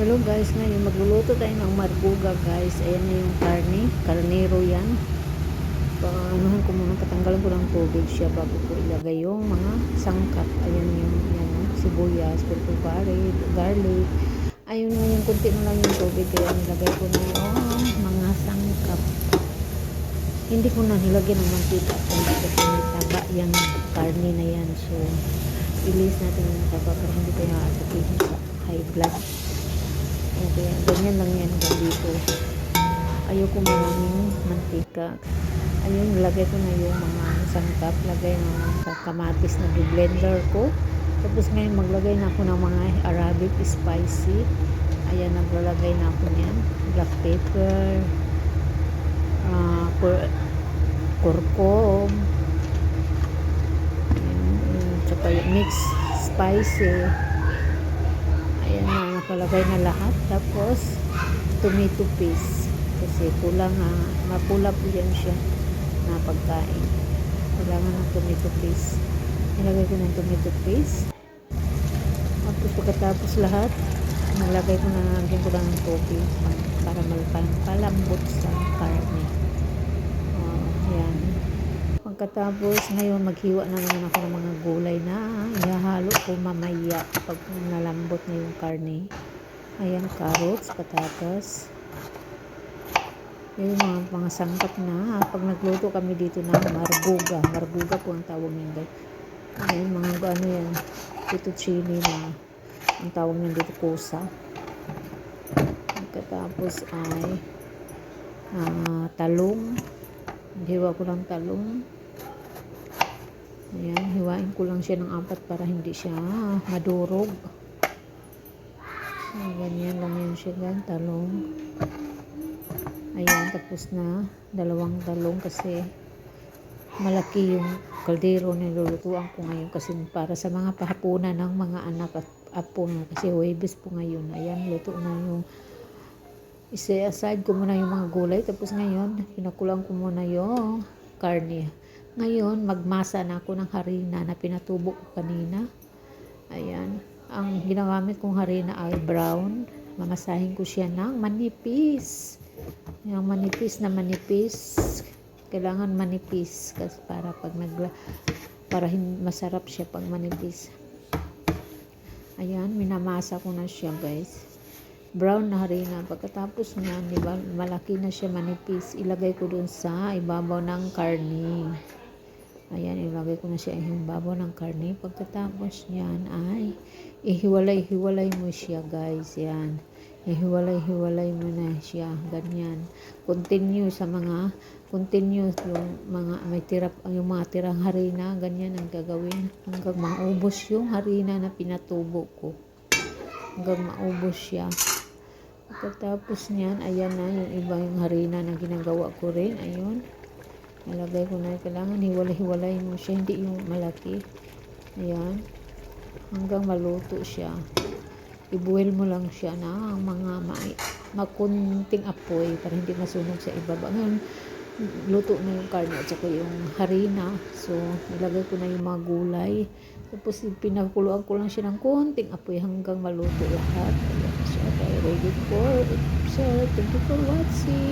Hello guys, ngayon magluluto tayo ng marguga guys. Ayan na yung karne, karnero yan. Paanuhan ko muna, patanggalan ko ng tubig siya bago ko ilagay yung mga sangkap. Ayan yung yan, sibuyas, purple garlic, garlic. Ayun yung kunti na lang yung tubig kaya nilagay ko na yung mga sangkap. Hindi ko na nilagyan ng mantika kundi kasi may taba yung karne na yan. So, ilis natin yung taba para hindi tayo aatakihin sa high blood. Okay, ganyan lang yan dito. Ayoko maraming mantika. Ayun, lagay ko na yung mga sangkap. Lagay ng kamatis na blender ko. Tapos ngayon maglagay na ako ng mga Arabic spicy. Ayan, naglalagay na ako niyan. Black pepper, uh, kur- kurkum, tsaka yung mix spicy. Ayan na, nakalagay na lahat. Tapos, tomato paste. Kasi kulang nga, mapula po yan siya na pagkain. Kailangan ng tomato paste. Nilagay ko ng tomato paste. Tapos pagkatapos lahat, nilagay ko na lagyan ko ng tubig para malpang palambot sa karne. Oh, yan. Pagkatapos, ngayon maghiwa na naman ako ng mga gulay na ihahalo ko mamaya pag nalambot na yung karne. Ayan, carrots, patatas. Yung mga, mga sangkap na. Pag nagluto kami dito ng marguga. Marguga po ang tawag guys. Ayan, mga ano yan. Fettuccine na ang tawag niyan dito kusa. Pagkatapos ay ah, talong. Hiwa ko lang talong. Ayan, hiwain ko lang siya ng apat para hindi siya madurog. Ayan, ganyan lang yun siya gan, talong. Ayan, tapos na. Dalawang talong kasi malaki yung kaldero na nilulutuan ko ngayon kasi para sa mga pahapunan ng mga anak at apo na kasi Huwebes po ngayon. Ayan, luto na yung isa-aside ko muna yung mga gulay tapos ngayon, pinakulang ko muna yung karne. Ngayon, magmasa na ako ng harina na pinatubo ko kanina. Ayan. Ang ginagamit kong harina ay brown. Mamasahin ko siya ng manipis. Yung manipis na manipis. Kailangan manipis kasi para pag nagla para masarap siya pag manipis. Ayan, minamasa ko na siya guys. Brown na harina. Pagkatapos niyan, malaki na siya manipis. Ilagay ko dun sa ibabaw ng karne. Ayan, ilagay ko na siya yung ibabaw ng karne. Pagkatapos niyan ay ihiwalay-hiwalay mo siya guys. Yan. Ihiwalay-hiwalay mo na siya. Ganyan. Continue sa mga continue yung mga may tira yung mga tirang harina ganyan ang gagawin hanggang maubos yung harina na pinatubo ko hanggang maubos siya pagkatapos niyan ayan na yung iba yung harina na ginagawa ko rin ayun nalagay ko na kailangan hiwalay-hiwalay mo siya hindi yung malaki. Ayan. Hanggang maluto siya. I-boil mo lang siya na mga ma- makunting apoy para hindi masunog sa ibaba. Ngayon luto na yung karne at saka yung harina. So nilagay ko na yung mga gulay. Tapos pinakuluan ko lang siya ng konting apoy hanggang maluto lahat. Ayan siya. Okay ready for so thank you for watching